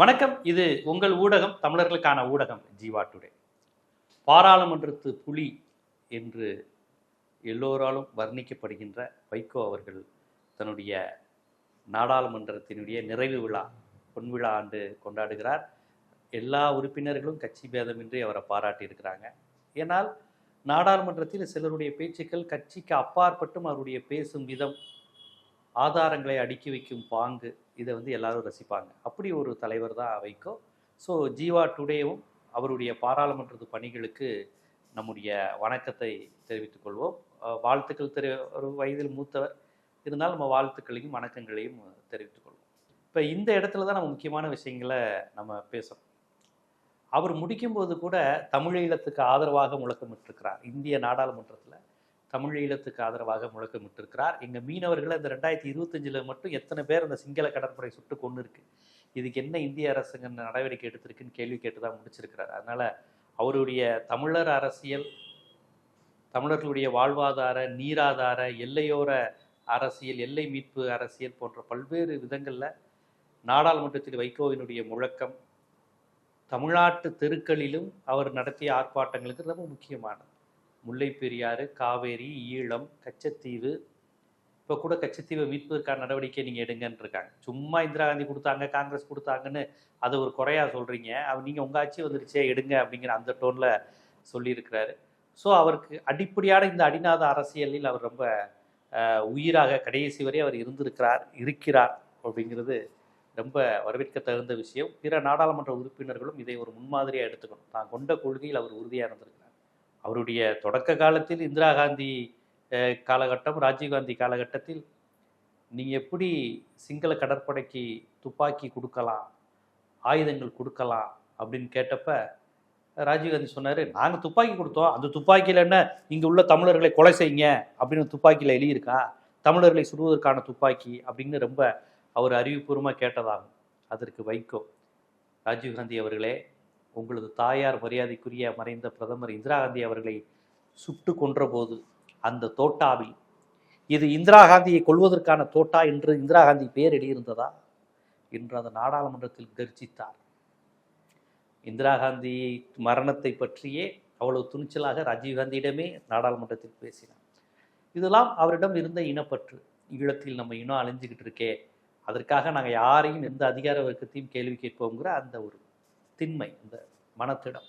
வணக்கம். இது உங்கள் ஊடகம் தமிழர்களுக்கான ஊடகம் ஜீவா டுடே. பாராளுமன்றத்து புலி என்று எல்லோராலும் வர்ணிக்கப்படுகின்ற வைகோ அவர்கள் தன்னுடைய நாடாளுமன்றத்தினுடைய நிறைவு விழா பொன்விழா ஆண்டு கொண்டாடுகிறார். எல்லா உறுப்பினர்களும் கட்சி பேதமின்றி அவரை பாராட்டியிருக்கிறாங்க ஏனால் நாடாளுமன்றத்தில் சிலருடைய பேச்சுக்கள் கட்சிக்கு அப்பாற்பட்டும் அவருடைய பேசும் விதம் ஆதாரங்களை அடுக்கி வைக்கும் பாங்கு இதை வந்து எல்லாரும் ரசிப்பாங்க. அப்படி ஒரு தலைவர் தான் வைக்கோ ஸோ ஜீவா டுடேவும் அவருடைய பாராளுமன்றத்து பணிகளுக்கு நம்முடைய வணக்கத்தை தெரிவித்துக் கொள்வோம். வாழ்த்துக்கள் தெரி ஒரு வயதில் மூத்தவர். இருந்தாலும் நம்ம வாழ்த்துக்களையும் வணக்கங்களையும் தெரிவித்துக் கொள்வோம். இப்போ இந்த இடத்துல தான் நம்ம முக்கியமான விஷயங்களை நம்ம பேசுகிறோம் அவர் முடிக்கும்போது கூட தமிழீழத்துக்கு ஆதரவாக முழக்கமிட்டிருக்கிறார். இந்திய நாடாளுமன்றத்தில். தமிழ் ஈழத்துக்கு ஆதரவாக முழக்கமிட்டிருக்கிறார். எங்கள் மீனவர்களை இந்த ரெண்டாயிரத்தி இருபத்தஞ்சில் மட்டும் எத்தனை பேர் அந்த சிங்கள கடற்படை சுட்டு கொண்டு இருக்கு? இதுக்கு என்ன இந்திய அரசுங்க நடவடிக்கை எடுத்திருக்குன்னு கேள்வி கேட்டு தான் முடிச்சிருக்கிறார். அதனால் அவருடைய தமிழர் அரசியல் தமிழர்களுடைய வாழ்வாதார நீராதார எல்லையோர அரசியல் எல்லை மீட்பு அரசியல் போன்ற பல்வேறு விதங்களில் நாடாளுமன்றத்தில் வைகோவினுடைய முழக்கம் தமிழ்நாட்டு தெருக்களிலும் அவர் நடத்திய ஆர்ப்பாட்டங்களுக்கு ரொம்ப முக்கியமானது. முல்லை பெரியாறு காவேரி ஈழம் கச்சத்தீவு. இப்போ கூட கச்சத்தீவை மீட்பதற்கான நடவடிக்கை நீங்கள் எடுங்கன்னு இருக்காங்க. சும்மா இந்திரா காந்தி கொடுத்தாங்க காங்கிரஸ் கொடுத்தாங்கன்னு அதை ஒரு குறையாக சொல்கிறீங்க அவர் நீங்கள் உங்கள் ஆட்சி வந்துருச்சே எடுங்க அப்படிங்கிற அந்த டோனில் சொல்லியிருக்கிறாரு. ஸோ அவருக்கு அடிப்படையான இந்த அடிநாத அரசியலில் அவர் ரொம்ப உயிராக கடைசி வரை அவர் இருந்திருக்கிறார் இருக்கிறார் அப்படிங்கிறது ரொம்ப வரவேற்க தகுந்த விஷயம். பிற நாடாளுமன்ற உறுப்பினர்களும் இதை ஒரு முன்மாதிரியாக எடுத்துக்கணும். தான் கொண்ட கொள்கையில் அவர் உறுதியாக இருந்திருக்கிறார். அவருடைய தொடக்க காலத்தில் இந்திரா காந்தி காலகட்டம் ராஜீவ்காந்தி காலகட்டத்தில் நீங்கள் எப்படி சிங்கள கடற்படைக்கு துப்பாக்கி கொடுக்கலாம் ஆயுதங்கள் கொடுக்கலாம் அப்படின்னு கேட்டப்ப ராஜீவ்காந்தி சொன்னார் நாங்கள் துப்பாக்கி கொடுத்தோம். அந்த துப்பாக்கியில் என்ன இங்கே உள்ள தமிழர்களை கொலை செய்யுங்க அப்படின்னு துப்பாக்கியில் எழுதியிருக்கா. தமிழர்களை சுடுவதற்கான துப்பாக்கி அப்படின்னு ரொம்ப அவர் அறிவுபூர்வமாக கேட்டதாகும். அதற்கு வைக்கோ ராஜீவ்காந்தி அவர்களே உங்களது தாயார் மரியாதைக்குரிய மறைந்த பிரதமர் இந்திரா காந்தி அவர்களை சுட்டு கொன்றபோது அந்த தோட்டாவில் இது இந்திரா காந்தியை கொல்வதற்கான தோட்டா என்று இந்திரா காந்தி பெயர் எழுதியிருந்ததா என்று அந்த நாடாளுமன்றத்தில் கர்ஜித்தார். இந்திரா காந்தி மரணத்தை பற்றியே அவ்வளவு துணிச்சலாக ராஜீவ்காந்தியிடமே நாடாளுமன்றத்தில் பேசினார். இதெல்லாம் அவரிடம் இருந்த இனப்பற்று. ஈழத்தில் நம்ம இனம் அழிஞ்சுக்கிட்டு இருக்கே அதற்காக நாங்கள் யாரையும் எந்த அதிகார வர்க்கத்தையும் கேள்வி கேட்போங்கிற அந்த ஒரு திண்மை இந்த மனத்திடம்.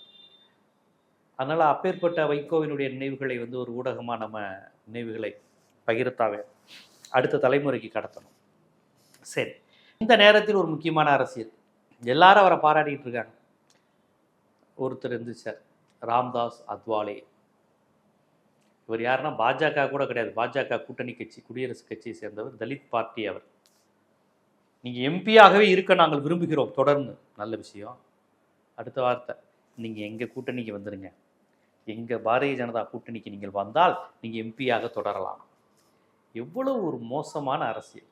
அதனால் அப்பேற்பட்ட வைகோவினுடைய நினைவுகளை வந்து ஒரு ஊடகமாக நம்ம நினைவுகளை பகிர்த்தாவே அடுத்த தலைமுறைக்கு கடத்தணும். சரி இந்த நேரத்தில் ஒரு முக்கியமான அரசியல். எல்லாரும் அவரை பாராட்டிகிட்டு இருக்காங்க. ஒருத்தர் இருந்துச்சார் ராம்தாஸ் அத்வாலே. இவர் யாருன்னா பாஜக கூட கிடையாது. பாஜக கூட்டணி கட்சி குடியரசுக் கட்சியை சேர்ந்தவர் தலித் பார்ட்டி அவர். நீங்கள் எம்பியாகவே இருக்க நாங்கள் விரும்புகிறோம் தொடர்ந்து. நல்ல விஷயம். அடுத்த வார்த்தை நீங்கள் எங்கள் கூட்டணிக்கு வந்துடுங்க எங்கள் பாரதிய ஜனதா கூட்டணிக்கு நீங்கள் வந்தால் நீங்கள் எம்பியாக தொடரலாம். எவ்வளவு ஒரு மோசமான அரசியல்.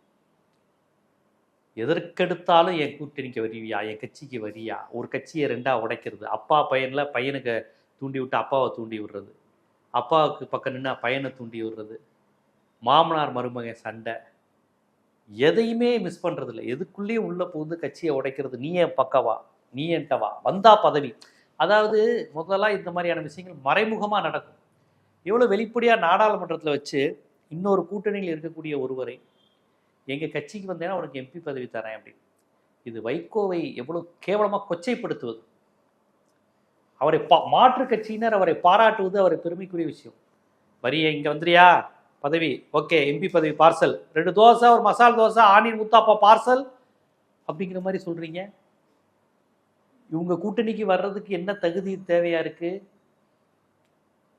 எதற்கெடுத்தாலும் என் கூட்டணிக்கு வருவியா? என் கட்சிக்கு வரியா? ஒரு கட்சியை ரெண்டாக உடைக்கிறது. அப்பா பையனில் பையனுக்கு தூண்டி விட்டு அப்பாவை தூண்டி விடுறது. அப்பாவுக்கு பக்கம் நின்று பையனை தூண்டி விடுறது. மாமனார் மருமகன் சண்டை. எதையுமே மிஸ் பண்ணுறதில்ல எதுக்குள்ளேயும் உள்ளே புகுந்து கட்சியை உடைக்கிறது. நீ என் பக்கவா? நீ என்கிட்ட வா வந்தா பதவி. அதாவது முதல்ல இந்த மாதிரியான விஷயங்கள் மறைமுகமாக நடக்கும். எவ்வளோ வெளிப்படையாக நாடாளுமன்றத்தில் வச்சு இன்னொரு கூட்டணியில் இருக்கக்கூடிய ஒருவரை எங்கள் கட்சிக்கு வந்தேன்னா உனக்கு எம்பி பதவி தரேன் அப்படின்னு. இது வைகோவை எவ்வளோ கேவலமாக கொச்சைப்படுத்துவது. அவரை பா மாற்று கட்சியினர் அவரை பாராட்டுவது அவரை பெருமைக்குரிய விஷயம். வரிய இங்கே வந்துறியா? பதவி. ஓகே எம்பி பதவி பார்சல். ரெண்டு தோசை ஒரு மசால் தோசை ஆனியன் முத்தாப்பா பார்சல் அப்படிங்கிற மாதிரி சொல்கிறீங்க இவங்க கூட்டணிக்கு வர்றதுக்கு என்ன தகுதி தேவையா இருக்கு?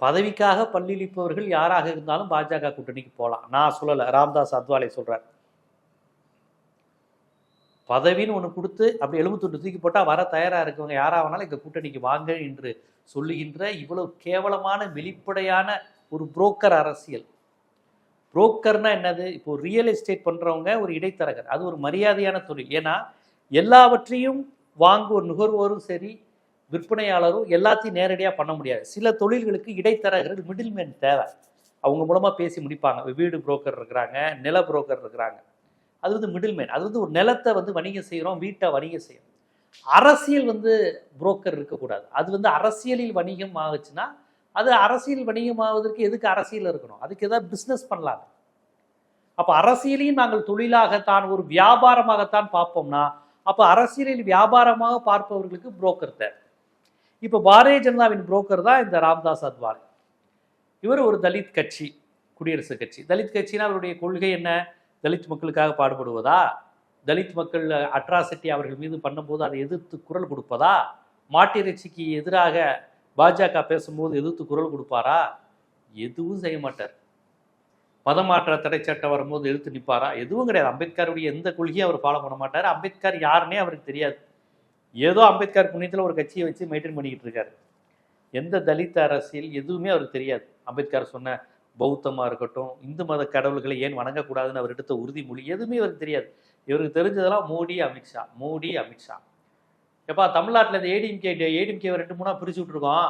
பதவிக்காக பல்லிழிப்பவர்கள் யாராக இருந்தாலும் பாஜக கூட்டணிக்கு போகலாம் நான் சொல்லலை ராம்தாஸ் அத்வாலே சொல்றார். பதவின்னு ஒன்று கொடுத்து அப்படி எலும்புத்துண்டு தூக்கி போட்டால் வர தயாராக இருக்கவங்க யாராக வேணாலும் எங்கள் கூட்டணிக்கு வாங்க என்று சொல்லுகின்ற இவ்வளவு கேவலமான வெளிப்படையான ஒரு புரோக்கர் அரசியல். புரோக்கர்னா என்னது? இப்போ ரியல் எஸ்டேட் பண்ணுறவங்க ஒரு இடைத்தரகர். அது ஒரு மரியாதையான தொழில் ஏன்னா எல்லாவற்றையும் வாங்குவோர் நுகர்வோரும் சரி விற்பனையாளரும் எல்லாத்தையும் நேரடியாக பண்ண முடியாது. சில தொழில்களுக்கு இடைத்தரகர்கள் மிடில்மேன் தேவை. அவங்க மூலமாக பேசி முடிப்பாங்க. வீடு புரோக்கர் இருக்கிறாங்க நில புரோக்கர் இருக்கிறாங்க. அது வந்து மிடில்மேன் அது வந்து ஒரு நிலத்தை வந்து வணிகம் செய்கிறோம் வீட்டை வணிகம் செய்கிறோம் அரசியல் வந்து புரோக்கர் இருக்கக்கூடாது. அது வந்து அரசியலில் வணிகம் ஆகுச்சுன்னா அது அரசியல் வணிகம் ஆவதற்கு எதுக்கு அரசியல் இருக்கணும்? அதுக்கு ஏதாவது பிஸ்னஸ் பண்ணலாம். அப்போ அரசியலையும் நாங்கள் தொழிலாகத்தான் ஒரு வியாபாரமாகத்தான் பார்ப்போம்னா அப்போ அரசியலில் வியாபாரமாக பார்ப்பவர்களுக்கு புரோக்கர் தேவை. இப்போ பாரதிய ஜனதாவின் புரோக்கர் தான் இந்த ராம்தாஸ் அத்வாலே இவர் ஒரு தலித் கட்சி குடியரசுக் கட்சி. தலித் கட்சினா அவருடைய கொள்கை என்ன? தலித் மக்களுக்காக பாடுபடுவதா? தலித் மக்கள் அட்ராசிட்டி அவர்கள் மீது பண்ணும்போது அதை எதிர்த்து குரல் கொடுப்பதா? மாட்டிறைச்சிக்கு எதிராக பாஜக பேசும்போது எதிர்த்து குரல் கொடுப்பாரா? எதுவும் செய்ய மாட்டார். மதமாற்ற தடை சட்டம் வரும்போது எழுத்து நிற்பாரா எதுவும் கிடையாது. அம்பேத்கருடைய எந்த கொள்கையும் அவர் ஃபாலோ பண்ண மாட்டார். அம்பேத்கர் யாருன்னே அவருக்கு தெரியாது. ஏதோ அம்பேத்கர் புண்ணியத்தில் ஒரு கட்சியை வச்சு மெயின்டைன் பண்ணிக்கிட்டு இருக்காரு. எந்த தலித் அரசியல் எதுவுமே அவருக்கு தெரியாது. அம்பேத்கர் சொன்ன பௌத்தமாக இருக்கட்டும் இந்து மத கடவுள்களை ஏன் வணங்கக்கூடாதுன்னு அவர் எடுத்த உறுதிமொழி எதுவுமே அவருக்கு தெரியாது. இவருக்கு தெரிஞ்சதெல்லாம் மோடி அமித்ஷா மோடி அமித்ஷா. எப்பா தமிழ்நாட்டில் இந்த ஏடிஎம்கே ஏடிஎம்கே ரெண்டு மூணா பிரிச்சு விட்ருக்கோம்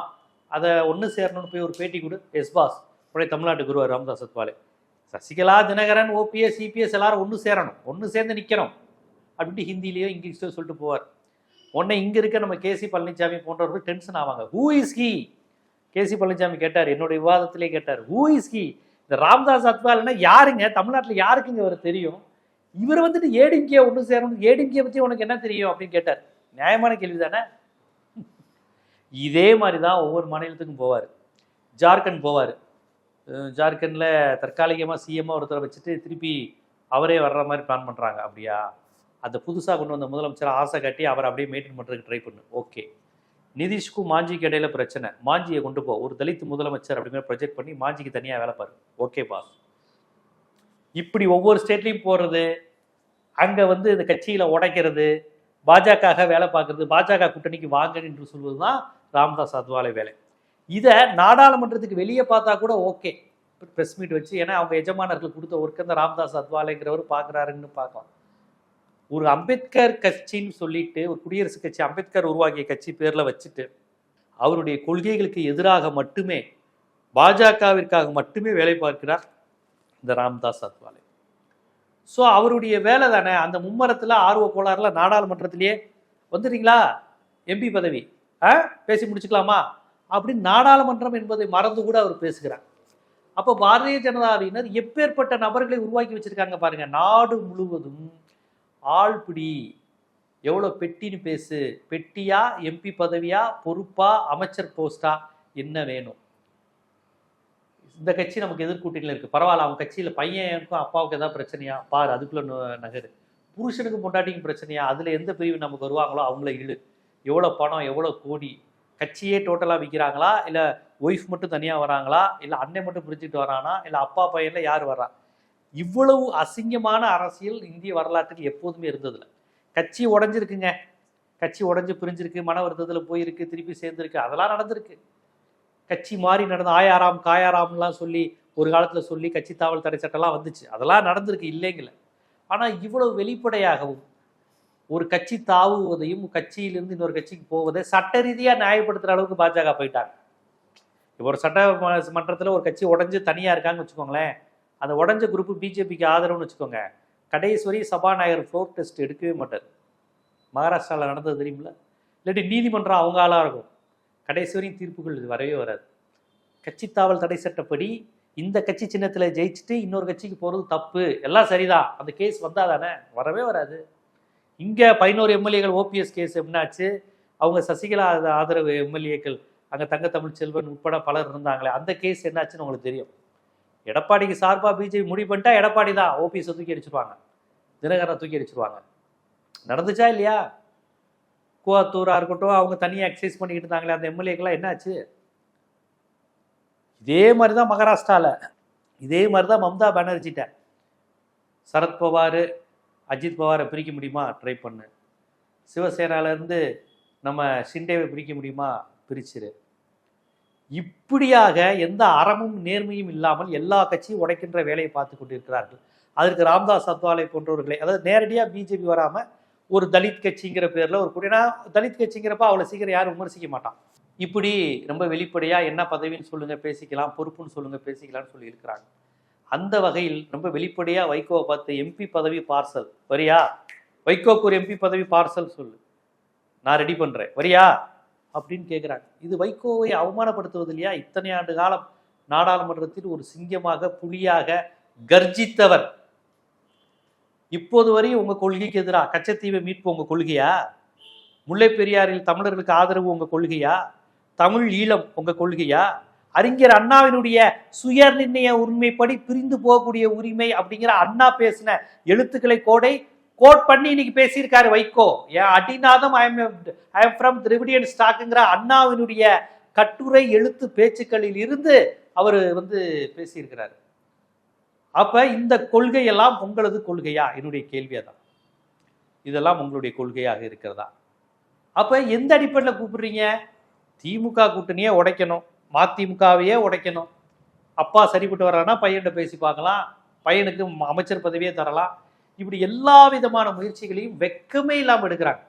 அதை ஒன்று சேரணும்னு போய் ஒரு பேட்டி கொடு. Yes boss. உடைய தமிழ்நாட்டு குருவார் ராமதாஸ் அத்வாலே. சசிகலா தினகரன் ஓபிஎஸ் சிபிஎஸ் எல்லாரும் ஒன்று சேரணும். ஒன்று சேர்ந்து நிற்கணும் அப்படின்ட்டு ஹிந்திலேயோ இங்கிலீஷ்லையோ சொல்லிட்டு போவார். உடனே இங்கே இருக்க நம்ம கேசி பழனிசாமி போன்றவர்கள் டென்ஷன் ஆவாங்க. Who is he KC Palaniswami கேட்டார். என்னுடைய விவாதத்திலே கேட்டார். ஹூ இஸ் ஹி இந்த ராம்தாஸ் அத்வால்னா யாருங்க? தமிழ்நாட்டில் யாருக்குங்க அவர் தெரியும்? இவர் வந்துட்டு ஏடிஎம்கே ஒன்று சேரணும். ஏடிங்கியை பற்றி உனக்கு என்ன தெரியும்? அப்படின்னு கேட்டார். நியாயமான கேள்வி தானே இதே மாதிரி தான் ஒவ்வொரு மாநிலத்துக்கும் போவார். ஜார்க்கண்ட் போவார். ஜார்க்கண்டில் தற்காலிகமாக சிஎம்மாக ஒருத்தரை வச்சுட்டு திருப்பி அவரே வர்ற மாதிரி பிளான் பண்ணுறாங்க அப்படியா? அந்த புதுசாக கொண்டு வந்த முதலமைச்சர் ஆசை காட்டி அவரை அப்படியே மெயின்டைன் பண்ணுறதுக்கு ட்ரை பண்ணு. ஓகே நிதிஷ்க்கும் மாஞ்சிக்கு இடையில பிரச்சனை. மாஞ்சியை கொண்டு போ. ஒரு தலித் முதலமைச்சர் அப்படிங்கிற ப்ரொஜெக்ட் பண்ணி மாஞ்சிக்கு தனியாக வேலை பாரு. ஓகே இப்படி ஒவ்வொரு ஸ்டேட்லையும் போகிறது அங்கே வந்து இந்த கட்சியில் உடைக்கிறது பாஜக வேலை பார்க்கறது பாஜக கூட்டணிக்கு வாங்க என்று சொல்வது தான் ராம்தாஸ் அத்வாலே வேலை. இதை நாடாளுமன்றத்துக்கு வெளியே பார்த்தா கூட ஓகே. ப்ரெஸ் மீட் வச்சு ஏன்னா அவங்க எஜமானர்கள் கொடுத்த ஒர்க்கு அந்த ராம்தாஸ் அத்வாலேங்கிறவர் பார்க்குறாருன்னு பார்க்கலாம். ஒரு அம்பேத்கர் கட்சின்னு சொல்லிட்டு ஒரு குடியரசு கட்சி அம்பேத்கர் உருவாக்கிய கட்சி பேரில் வச்சுட்டு அவருடைய கொள்கைகளுக்கு எதிராக மட்டுமே பாஜகவிற்காக மட்டுமே வேலை பார்க்கிறார் இந்த ராம்தாஸ் அத்வாலே. ஸோ அவருடைய வேலை தானே அந்த மும்மரத்தில் ஆர்வ கோளாறுல நாடாளுமன்றத்திலேயே வந்துடுறீங்களா எம்பி பதவி. ஆ? பேசி முடிச்சுக்கலாமா? அப்படின்னு நாடாளுமன்றம் என்பதை மறந்து கூட அவர் பேசுகிறார். அப்போ பாரதிய ஜனதாவினர் எப்பேற்பட்ட நபர்களை உருவாக்கி வச்சிருக்காங்க பாருங்க. நாடு முழுவதும் ஆள்பிடி எவ்வளோ பெட்டின்னு பேசு பெட்டியா எம்பி பதவியா பொறுப்பா அமைச்சர் போஸ்டா என்ன வேணும்? இந்த கட்சி நமக்கு எதிர்கூட்டணியில் இருக்குது பரவாயில்ல அவங்க கட்சியில் பையனுக்கும் அப்பாவுக்கு எதாவது பிரச்சனையா? பாரு அதுக்குள்ள நகரு. புருஷனுக்கு பொண்டாட்டிக்கும் பிரச்சனையா? அதில் எந்த பிரிவு நமக்கு வருவாங்களோ அவங்கள இழு. எவ்வளோ பணம் எவ்வளோ கோடி கட்சியே டோட்டலாக விற்கிறாங்களா இல்லை ஒய்ஃப் மட்டும் தனியாக வராங்களா? இல்லை அண்ணன் மட்டும் பிரிச்சுட்டு வரானா? இல்லை அப்பா பையனில் யார் வர்றா இவ்வளவு அசிங்கமான அரசியல் இந்திய வரலாற்றுக்கு எப்போதுமே இருந்ததில்ல. கட்சி உடஞ்சிருக்குங்க. கட்சி உடஞ்சி பிரிஞ்சிருக்கு மன வருத்தத்தில் போயிருக்கு திருப்பி சேர்ந்துருக்கு. அதெல்லாம் நடந்திருக்கு. கட்சி மாறி நடந்த ஆயாராம் காயாராம்லாம் சொல்லி ஒரு காலத்தில் சொல்லி கட்சி தாவல் தடை சட்டம்லாம் வந்துச்சு. அதெல்லாம் நடந்திருக்கு இல்லைங்கல ஆனால் இவ்வளவு வெளிப்படையாகவும் ஒரு கட்சி தாவுவதையும் கட்சியிலிருந்து இன்னொரு கட்சிக்கு போவதை சட்ட ரீதியாக நியாயப்படுத்துகிற அளவுக்கு பாஜக போயிட்டாங்க. இப்போ ஒரு சட்ட ம- ஒரு கட்சி உடஞ்சு தனியாக இருக்காங்கன்னு வச்சுக்கோங்களேன். அந்த உடஞ்ச குரூப் பிஜேபிக்கு ஆதரவுன்னு வச்சுக்கோங்க. கடைசி சபாநாயகர் ஃப்ளோர் டெஸ்ட் எடுக்கவே மாட்டார். மகாராஷ்டிராவில் நடந்தது தெரியுமில்ல? இல்லாட்டி நீதிமன்றம் அவங்க ஆளாக இருக்கும். கடைசி வரையும் தீர்ப்புகள் இது வரவே வராது. கட்சி தாவல் தடை சட்டப்படி இந்த கட்சி சின்னத்தில் ஜெயிச்சுட்டு இன்னொரு கட்சிக்கு போகிறது தப்பு. எல்லாம் சரிதான். அந்த கேஸ் வந்தால் தானே வரவே வராது. இங்கே பதினோரு எம்எல்ஏகள் ஓபிஎஸ் கேஸ் என்னாச்சு? அவங்க சசிகலா ஆதரவு எம்எல்ஏக்கள் அங்கே தங்க தமிழ் செல்வன் உட்பட பலர் இருந்தாங்களே அந்த கேஸ் என்னாச்சுன்னு உங்களுக்கு தெரியும். எடப்பாடிக்கு சார்பாக பிஜேபி முடிவு பண்ணிட்டா எடப்பாடி தான் ஓபிஎஸை தூக்கி அடிச்சிருவாங்க. தினகரனை தூக்கி அடிச்சிருவாங்க. நடந்துச்சா இல்லையா? கூவத்தூராக இருக்கட்டும் அவங்க தனியாக எக்ஸசைஸ் பண்ணிக்கிட்டு இருந்தாங்களே அந்த எம்எல்ஏக்கெல்லாம் என்னாச்சு? இதே மாதிரி தான் மகாராஷ்டிராவில் இதே மாதிரி தான் மம்தா பானர்ஜிட்ட. சரத்பவார் அஜித் பவாரை பிரிக்க முடியுமா? ட்ரை பண்ணு. சிவசேனாவிலேருந்து நம்ம சிண்டேவை பிரிக்க முடியுமா? பிரிச்சிரு. இப்படியாக எந்த அறமும் நேர்மையும் இல்லாமல் எல்லா கட்சியும் உடைக்கின்ற வேலையை பார்த்து கொண்டிருக்கிறார்கள். அதற்கு ராம்தாஸ் அத்வாலை போன்றவர்களை அதாவது நேரடியாக பிஜேபி வராமல் ஒரு தலித் கட்சிங்கிற பேரில் ஒரு குடினா தலித் கட்சிங்கிறப்ப அவ்வளோ சீக்கிரம் யாரும் விமர்சிக்க மாட்டான். இப்படி ரொம்ப வெளிப்படையாக என்ன பதவின்னு சொல்லுங்கள் பேசிக்கலாம் பொறுப்புன்னு சொல்லுங்கள் பேசிக்கலாம்னு சொல்லி இருக்கிறாங்க அந்த வகையில் ரொம்ப வெளிப்படையாக வைகோவை பார்த்து எம்பி பதவி பார்சல் வரியா? வைகோக்கு ஒரு எம்பி பதவி பார்சல் சொல்லு. நான் ரெடி பண்ணுறேன் வரியா? அப்படின்னு கேட்குறாங்க இது வைகோவை அவமானப்படுத்துவது இல்லையா? இத்தனை ஆண்டு காலம் நாடாளுமன்றத்தில் ஒரு சிங்கமாக புலியாக கர்ஜித்தவர். இப்போது வரை உங்கள் கொள்கைக்கு எதிராக கச்சத்தீவை மீட்பு உங்கள் கொள்கையா? முல்லை பெரியாறில் தமிழர்களுக்கு ஆதரவு உங்கள் கொள்கையா? தமிழ் ஈழம் உங்கள் கொள்கையா? அறிஞர் அண்ணாவினுடைய சுய நிர்ணய உரிமைப்படி பிரிந்து போகக்கூடிய உரிமை அப்படிங்கிற அண்ணா பேசின எழுத்துக்களை கோடை கோட் பண்ணி இன்னைக்கு பேசியிருக்காரு வைகோ. ஏன் அடிநாதம் I am I am from Dravidian ஸ்டாக்குங்கிற அண்ணாவினுடைய கட்டுரை எழுத்து பேச்சுக்களில் இருந்து அவர் வந்து பேசியிருக்கிறார். அப்ப இந்த கொள்கையெல்லாம் உங்களது கொள்கையா? என்னுடைய கேள்வியா தான் இதெல்லாம் உங்களுடைய கொள்கையாக இருக்கிறதா? அப்ப எந்த அடிப்படையில் கூப்பிடுறீங்க? திமுக கூட்டணியே உடைக்கணும். மதிமுகவையே உடைக்கணும். அப்பா சரிப்பட்டு வர்றான்னா பையன்கிட்ட பேசி பார்க்கலாம். பையனுக்கு அமைச்சர் பதவியே தரலாம். இப்படி எல்லா விதமான முயற்சிகளையும் வெக்கமே இல்லாமல் எடுக்கிறாங்க.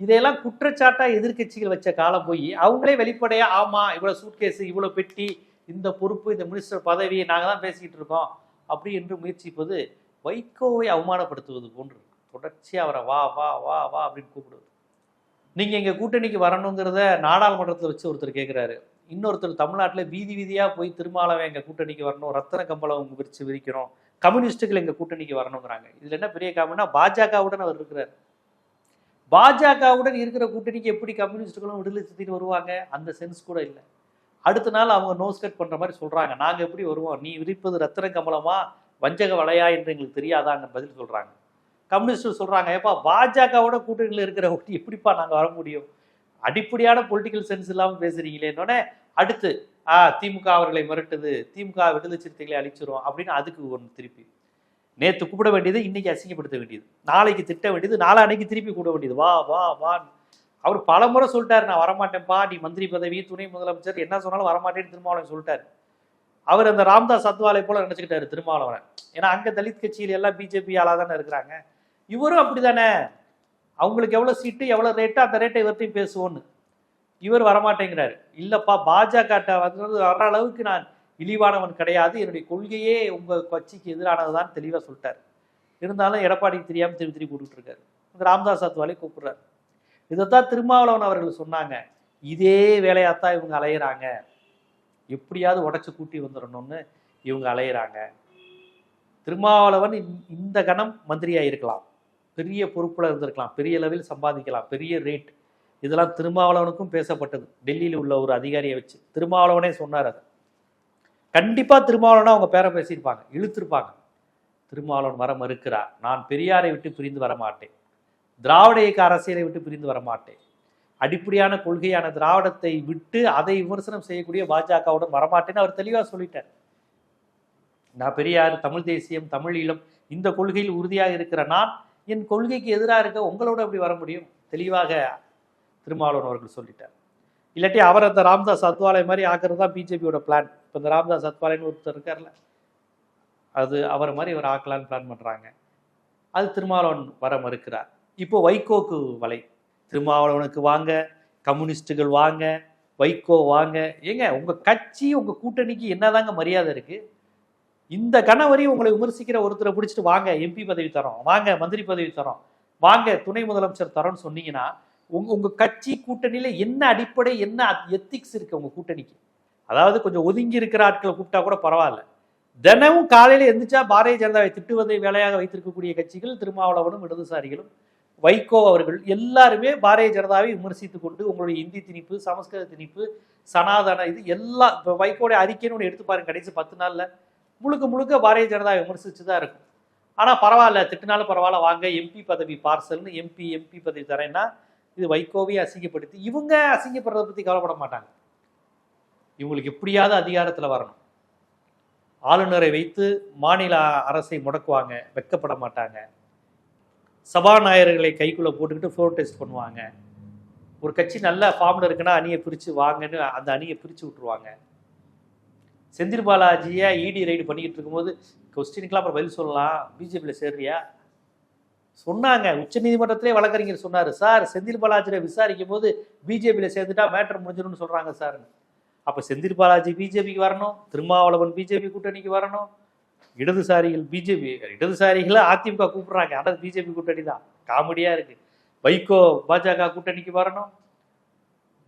இதையெல்லாம் குற்றச்சாட்டாக எதிர்க்கட்சிகள் வச்ச காலம் போய் அவங்களே வெளிப்படையாக ஆமாம் இவ்வளோ சூட்கேஸு இவ்வளோ பெட்டி இந்த பொறுப்பு இந்த மினிஸ்டர் பதவியை நாங்கள் தான் பேசிக்கிட்டு இருக்கோம். அப்படி என்று முயற்சிப்பது வைகோவை அவமானப்படுத்துவது போன்று தொடர்ச்சியாக அவரை வா வா வா வா அப்படின்னு கூப்பிடுவது. நீங்கள் எங்கள் கூட்டணிக்கு வரணுங்கிறத நாடாளுமன்றத்தில் வச்சு ஒருத்தர் கேட்குறாரு இன்னொருத்தர் தமிழ்நாட்டில் வீதி வீதியாக போய் திருமாவளவன் எங்கள் கூட்டணிக்கு வரணும் ரத்தன கம்பளம் விரிச்சு விரிக்கிறோம் கம்யூனிஸ்ட்டுகள் எங்கள் கூட்டணிக்கு வரணுங்கிறாங்க. இதில் என்ன பெரிய காரணம்னா பாஜகவுடன் அவர் இருக்கிறார். பாஜகவுடன் இருக்கிற கூட்டணிக்கு எப்படி கம்யூனிஸ்டுகளும் விடுதலை சுற்றிட்டு வருவாங்க? அந்த சென்ஸ் கூட இல்லை. அடுத்த நாள் அவங்க நோஸ் கட் மாதிரி சொல்கிறாங்க நாங்கள் எப்படி வருவோம்? நீ விரிப்பது ரத்தன கம்பளமா வஞ்சக வலையா என்று எங்களுக்கு தெரியாதாங்க பதில் சொல்கிறாங்க கம்யூனிஸ்ட் சொல்கிறாங்க ஏப்பா பாஜகவோட கூட்டணியில் இருக்கிற ஒட்டி எப்படிப்பா நாங்கள் வர முடியும்? அடிப்படையான பொலிட்டிக்கல் சென்ஸ் இல்லாமல் பேசுறீங்களேன்னொடனே அடுத்து ஆ திமுக அவர்களை மிரட்டுது திமுக விடுதலை சிறுத்தைகளை அழிச்சிரும் அப்படின்னு அதுக்கு ஒன்று திருப்பி. நேற்று கூப்பிட வேண்டியது இன்னைக்கு அசிங்கப்படுத்த வேண்டியது. நாளைக்கு திட்ட வேண்டியது நாளை அன்னைக்கு திருப்பி கூப்பிட வேண்டியது. வா வா வா. அவர் பல முறை சொல்லிட்டாரு நான் வரமாட்டேன்ப்பா நீ மந்திரி பதவி துணை முதலமைச்சர் என்ன சொன்னாலும் வரமாட்டேன்னு திருமாவளவன் சொல்லிட்டார். அவர் அந்த ராம்தாஸ் சத்வாலை போல நினச்சிக்கிட்டாரு திருமாவளவன். ஏன்னா அங்கே தலித் கட்சியில் எல்லாம் பிஜேபி ஆளாக தானே இருக்கிறாங்க. இவரும் அப்படி தானே அவங்களுக்கு எவ்வளோ சீட்டு எவ்வளோ ரேட்டு அந்த ரேட்டை இவர்த்தையும் பேசுவோன்னு. இவர் வரமாட்டேங்கிறார். இல்லைப்பா பாஜக வந்து வர அளவுக்கு நான் இழிவானவன் கிடையாது. என்னுடைய கொள்கையே உங்கள் கட்சிக்கு எதிரானதுதான் தெளிவாக சொல்லிட்டாரு. இருந்தாலும் எடப்பாடிக்கு தெரியாமல் திருப்பி திருப்பி கூப்பிட்டு ராம்தாஸ் அத்வாலே கூப்பிடுறாரு. இதைத்தான் திருமாவளவன் அவர்கள் சொன்னாங்க. இதே வேலையாத்தான் இவங்க அலையிறாங்க. எப்படியாவது உடச்சி கூட்டி வந்துடணும்னு இவங்க அலையிறாங்க. திருமாவளவன் இந்த- இந்த கணம் மந்திரியாக இருக்கலாம் பெரிய பொறுப்பில் இருந்திருக்கலாம். பெரிய அளவில் சம்பாதிக்கலாம். பெரிய ரேட் இதெல்லாம் திருமாவளவனுக்கும் பேசப்பட்டது. டெல்லியில் உள்ள ஒரு அதிகாரியை வச்சு. திருமாவளவனே சொன்னார் அது. கண்டிப்பாக திருமாவளவனை அவங்க பேரை பேசியிருப்பாங்க. இழுத்திருப்பாங்க. திருமாவளவன் வர மறுக்கிறார். நான் பெரியாரை விட்டு பிரிந்து வர மாட்டேன் திராவிட இயக்க அரசியலை விட்டு பிரிந்து வர மாட்டேன் அடிப்படையான கொள்கையான திராவிடத்தை விட்டு அதை விமர்சனம் செய்யக்கூடிய பாஜகவுடன் வரமாட்டேன்னு அவர் தெளிவாக சொல்லிட்டார். நான் பெரியார் தமிழ் தேசியம் தமிழ் ஈழம் இந்த கொள்கையில் உறுதியாக இருக்கிற நான் என் கொள்கைக்கு எதிராக இருக்க உங்களோட எப்படி வர முடியும்? தெளிவாக திருமாவளவன் அவர்கள் சொல்லிட்டார். இல்லாட்டி அவர் அந்த ராம்தாஸ் அத்வாலை மாதிரி ஆக்குறது தான் பிஜேபியோட பிளான் இப்போ இந்த ராம்தாஸ் அத்வாலைன்னு ஒருத்தர் இருக்கார்ல அது அவர் மாதிரி இவர் ஆக்கலான்னு பிளான் பண்ணுறாங்க அது திருமாவளவன் வர மறுக்கிறார். இப்போ வைகோக்கு வலை. திருமாவளவனுக்கு வாங்க கம்யூனிஸ்டுகள் வாங்க வைகோ வாங்க. ஏங்க உங்கள் கட்சி உங்கள் கூட்டணிக்கு என்னதாங்க மரியாதை இருக்குது இந்த கணவரி உங்களை விமர்சிக்கிற ஒருத்தரை பிடிச்சிட்டு வாங்க எம்பி பதவி தரோம். வாங்க மந்திரி பதவி தரோம். வாங்க துணை முதலமைச்சர் தரோம்னு சொன்னீங்கன்னா உங்க உங்க கட்சி கூட்டணியில என்ன அடிப்படை என்ன எத்திக்ஸ் இருக்கு உங்க கூட்டணிக்கு? அதாவது கொஞ்சம் ஒதுங்கி இருக்கிற ஆட்களை கூப்பிட்டா கூட பரவாயில்ல. தினமும் காலையில எந்திரிச்சா பாரதிய ஜனதாவை திட்டுவதை வேலையாக வைத்திருக்கக்கூடிய கட்சிகள் திருமாவளவனும் இடதுசாரிகளும் வைகோ அவர்கள் எல்லாருமே பாரதிய ஜனதாவை விமர்சித்து கொண்டு உங்களுடைய இந்தி திணிப்பு சமஸ்கிருத திணிப்பு சனாதன இது எல்லா இப்போ வைகோடைய அறிக்கைன்னு ஒன்று எடுத்து பாருங்க கடைசி பத்து நாள்ல. முழுக்க முழுக்க பாரதிய ஜனதா விமர்சிச்சு தான் இருக்கும். ஆனால் பரவாயில்ல திட்டுனாலும் பரவாயில்ல வாங்க எம்பி பதவி பார்சல்னு எம்பி எம்பி பதவி தரேன்னா இது வைகோவை அசிங்கப்படுத்தி இவங்க அசிங்கப்படுறதை பற்றி கவலைப்பட மாட்டாங்க. இவங்களுக்கு எப்படியாவது அதிகாரத்தில் வரணும். ஆளுநரை வைத்து மாநில அரசை முடக்குவாங்க வெட்கப்பட மாட்டாங்க. சபாநாயகர்களை கைக்குள்ளே போட்டுக்கிட்டு ஃப்ளோர் டெஸ்ட் பண்ணுவாங்க. ஒரு கட்சி நல்ல ஃபார்மில் இருக்குன்னா அணியை பிரித்து வாங்கன்னு அந்த அணியை பிரித்து விட்டுருவாங்க. செந்தில் பாலாஜியை இடி ரைடு பண்ணிக்கிட்டு இருக்கும்போது கொஸ்டினுக்குலாம் அப்புறம் பதில் சொல்லலாம். பிஜேபியில் சேர்றியா? சொன்னாங்க. உச்சநீதிமன்றத்திலே வழக்கறிஞர் சொன்னார். சார் செந்தில் பாலாஜியை விசாரிக்கும் போது பிஜேபியில் சேர்ந்துட்டா மேட்டர் முடிஞ்சிடும்னு சொல்கிறாங்க சார். அப்போ செந்தில் பாலாஜி பிஜேபிக்கு வரணும். திருமாவளவன் பிஜேபி கூட்டணிக்கு வரணும். இடதுசாரிகள் பிஜேபி இடதுசாரிகளை அதிமுக கூப்பிட்றாங்க. ஆனால் பிஜேபி கூட்டணி தான். காமெடியாக இருக்குது வைகோ பாஜக கூட்டணிக்கு வரணும்.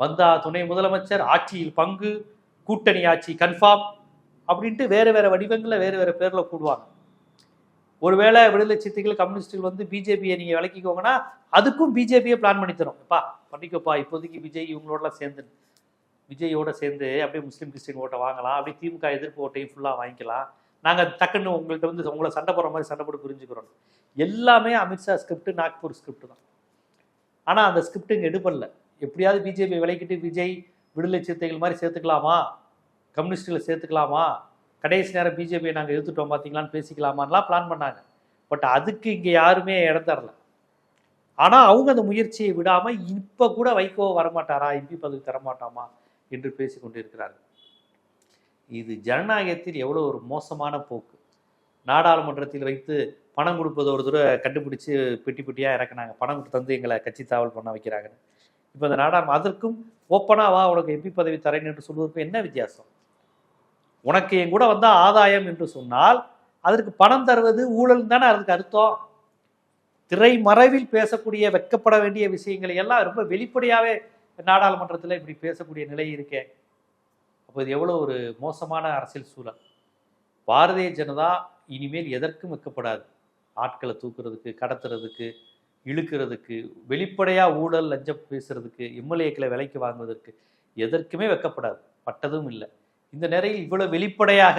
வந்தா துணை முதலமைச்சர் ஆட்சியில் பங்கு. கூட்டணி ஆட்சி கன்ஃபார்ம் அப்படின்ட்டு வேறு வேறு வடிவங்களில் வேறு வேறு பேரில் கூடுவாங்க ஒருவேளை விடுதலை சித்திகள் கம்யூனிஸ்டுகள் வந்து பிஜேபியை நீங்கள் விளக்கிக்கோங்கன்னா அதுக்கும் பிஜேபியை பிளான் பண்ணி தரும். எப்பா பண்ணிக்கோப்பா இப்போதைக்கு விஜய் இவங்களோடலாம் சேர்ந்து விஜயோட சேர்ந்து அப்படியே முஸ்லீம் கிறிஸ்டின் ஓட்டை வாங்கலாம். அப்படியே திமுக எதிர்ப்பு ஓட்டையும் ஃபுல்லாக வாங்கிக்கலாம். நாங்கள் டக்குன்னு உங்கள்கிட்ட வந்து உங்களை சண்டை போடுற மாதிரி சண்டை போட்டு புரிஞ்சுக்கிறோம். எல்லாமே அமித்ஷா ஸ்கிரிப்ட் நாக்பூர் ஸ்கிரிப்ட் தான். ஆனால் அந்த ஸ்கிரிப்ட் இங்கே எடுப்படல எப்படியாவது பிஜேபி விளக்கிட்டு விஜய் விடுதலை சிறுத்தைகள் மாதிரி சேர்த்துக்கலாமா? கம்யூனிஸ்டுகளை சேர்த்துக்கலாமா? கடைசி நேரம் பிஜேபியை நாங்கள் எடுத்துட்டோம் பார்த்தீங்களான்னு பேசிக்கலாமான்லாம் பிளான் பண்ணாங்க. பட் அதுக்கு இங்கே யாருமே இடம் தரல. ஆனால் அவங்க அந்த முயற்சியை விடாமல் இப்போ கூட வைகோ வரமாட்டாரா? எம்பி பதவி தரமாட்டாமா? என்று பேசி கொண்டிருக்கிறார்கள் இது ஜனநாயகத்தில் எவ்வளோ ஒரு மோசமான போக்கு. நாடாளுமன்றத்தில் வைத்து பணம் கொடுப்பது ஒரு தடவை கண்டுபிடிச்சு பெட்டி பெட்டியாக இறக்குனாங்க. பணம் கொடுத்து தந்து எங்களை கட்சி தாவல் பண்ண வைக்கிறாங்கன்னு. இப்போ இந்த நாடாளும அதற்கும் ஓப்பனாக வா உனக்கு எம்பி பதவி தரேன் என்று சொல்வதற்கும் என்ன வித்தியாசம்? உனக்கு என் கூட வந்தால் ஆதாயம் என்று சொன்னால் அதற்கு பணம் தருவது ஊழல் தானே அதுக்கு அர்த்தம்? திரைமறைவில் பேசக்கூடிய வைக்கப்பட வேண்டிய விஷயங்களை எல்லாம் ரொம்ப வெளிப்படையாகவே நாடாளுமன்றத்தில் இப்படி பேசக்கூடிய நிலை இருக்கே. அப்போ இது எவ்வளோ ஒரு மோசமான அரசியல் சூழல். பாரதிய ஜனதா இனிமேல் எதற்கும் வைக்கப்படாது. ஆட்களை தூக்குறதுக்கு கடத்துறதுக்கு இழுக்கிறதுக்கு வெளிப்படையாக ஊழல் லஞ்சம் பேசுறதுக்கு எம்எல்ஏக்களை விலைக்கு வாங்குவதற்கு எதற்குமே வெக்கப்படாது. பட்டதும் இல்லை. இந்த நிலையில் இவ்வளோ வெளிப்படையாக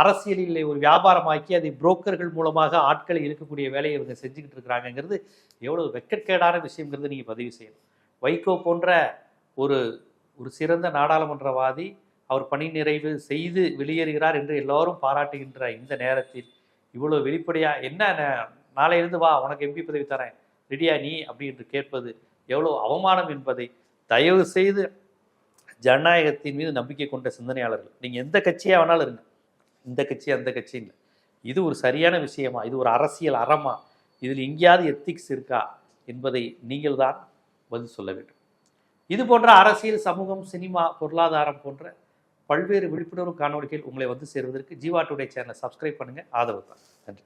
அரசியலில் ஒரு வியாபாரமாக்கி அதை புரோக்கர்கள் மூலமாக ஆட்களை இழுக்கக்கூடிய வேலையை இவங்க செஞ்சுக்கிட்டு இருக்கிறாங்கங்கிறது எவ்வளோ வெட்கக்கேடான விஷயங்கிறது நீங்கள் பதிவு செய்யணும். வைகோ போன்ற ஒரு ஒரு சிறந்த நாடாளுமன்றவாதி அவர் பணி நிறைவு செய்து வெளியேறுகிறார் என்று எல்லோரும் பாராட்டுகின்ற இந்த நேரத்தில் இவ்வளோ வெளிப்படையாக என்ன நாளையிலிருந்து வா உனக்கு எம்பி பதவி தரேன். ரெடியா நீ அப்படி என்று கேட்பது எவ்வளோ அவமானம் என்பதை தயவு செய்து ஜனநாயகத்தின் மீது நம்பிக்கை கொண்ட சிந்தனையாளர்கள். நீங்கள் எந்த கட்சியாக வேணாலும் இருங்க. இந்த கட்சி அந்த கட்சின்னு இல்லை. இது ஒரு சரியான விஷயமா? இது ஒரு அரசியல் அறமா? இதில் எங்கேயாவது எத்திக்ஸ் இருக்கா? என்பதை நீங்கள் தான் பதில் சொல்ல வேண்டும். இது போன்ற அரசியல் சமூகம் சினிமா பொருளாதாரம் போன்ற பல்வேறு விழிப்புணர்வு காணொலிகள் உங்களை வந்து சேர்வதற்கு ஜீவா டுடே சேனலை சப்ஸ்கிரைப் பண்ணுங்கள் ஆதரவு தான். நன்றி.